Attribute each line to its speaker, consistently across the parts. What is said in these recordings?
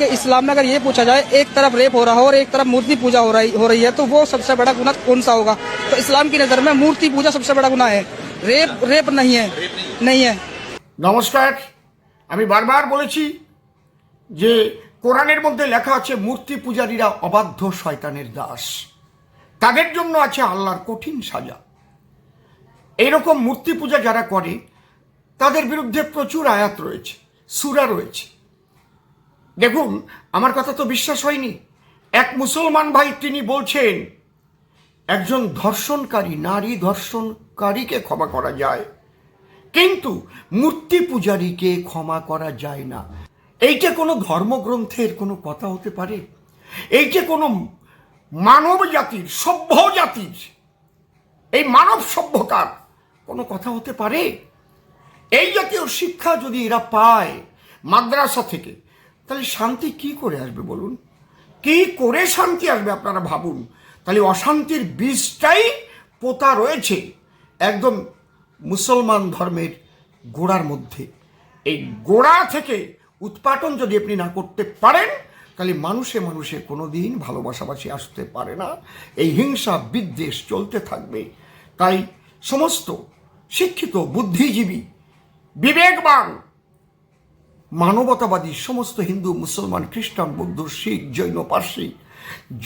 Speaker 1: कि इस्लाम में अगर ये पूछा जाए एक तरफ रेप हो रहा हो और एक तरफ मूर्ति पूजा हो रही हो रही है तो वो सबसे बड़ा गुना कौन सा होगा तो इस्लाम की नज़र में मूर्ति पूजा सबसे बड़ा गुना है रेप रेप नहीं है नहीं है
Speaker 2: নমস্কার আমি বারবার বলেছি যে কোরআনের মধ্যে লেখা আছে মূর্তি পূজারীরা অবাধ্য শয়তানের দাস তাদের জন্য আছে আল্লাহর কঠিন সাজা এইরকম মূর্তি পূজা যারা করে তাদের বিরুদ্ধে প্রচুর আয়াত রয়েছে সুরা রয়েছে দেখুন, আমার কথা তো বিশ্বাস হয়নি। এক মুসলমান ভাই তিনি বলছেন, একজন ধর্ষণকারী, নারী ধর্ষণকারীকে ক্ষমা করা যায়, কিন্তু মূর্তি পূজারীকে ক্ষমা করা যায় না। এইটা কোনো ধর্মগ্রন্থের কোনো কথা হতে পারে? এইটা কোনো মানব জাতির, সভ্য জাতির, এই মানব সভ্যতার কোনো কথা হতে পারে? এই জাতীয় শিক্ষা যদি এরা পায় মাদ্রাসা থেকে তাহলে শান্তি কি করে আসবে বলুন? কি করে শান্তি আসবে আপনারা ভাবুন? তাহলে অশান্তির বীজটাই পোতা রয়েছে একদম মুসলমান ধর্মের গোড়ার মধ্যে। এই গোড়া থেকে উৎপাটন যদি আপনি না করতে পারেন, তাহলে মানুষে মানুষে কোনো দিন ভালোবাসাবাসি আসতে পারে না। এই হিংসা বিদ্বেষ চলতে থাকবে। তাই সমস্ত শিক্ষিত, বুদ্ধিজীবী, বিবেকবান মানবতাবাদী সমস্ত হিন্দু, মুসলমান, খ্রিস্টান, বৌদ্ধ, শিখ, জৈন, পার্সি,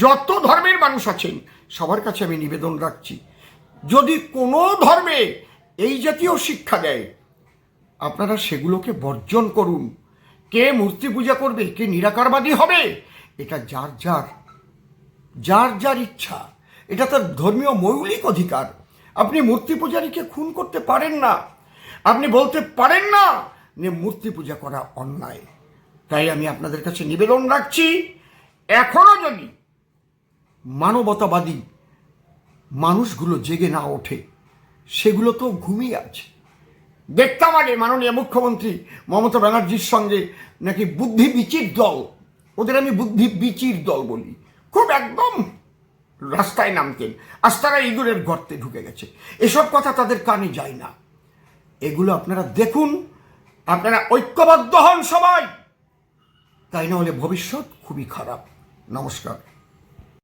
Speaker 2: যত ধর্মের মানুষ আছেন, সবার কাছে আমি নিবেদন রাখছি, যদি কোনো ধর্মে এই জাতীয় শিক্ষা দেয়, আপনারা সেগুলোকে বর্জন করুন। কে মূর্তি পূজা করবে, কে নিরাকারবাদী হবে, এটা যার যার যার যার ইচ্ছা, এটা তার ধর্মীয় মৌলিক অধিকার। আপনি মূর্তি পূজারীকে খুন করতে পারেন না, আপনি বলতে পারেন না যে মূর্তি পূজা করা অন্যায়। তাই আমি আপনাদের কাছে নিবেদন রাখছি, এখনও যদি মানবতাবাদী মানুষগুলো জেগে না ওঠে, সেগুলো তো ঘুমিয়ে আছে। দেখতাম আগে মাননীয় মুখ্যমন্ত্রী মমতা ব্যানার্জির সঙ্গে নাকি বুদ্ধি বিচির দল, ওদের আমি বুদ্ধি বিচির দল বলি। খুব একদম রাস্তায় নামতেন আজ তারা ইঁদুরের গর্তে ঢুকে গেছে। এসব কথা তাদের কানে যায় না। এগুলো আপনারা দেখুন আপনারা ঐক্যবদ্ধ হন সবাই। তাই না হলে ভবিষ্যৎ খুবই খারাপ। নমস্কার।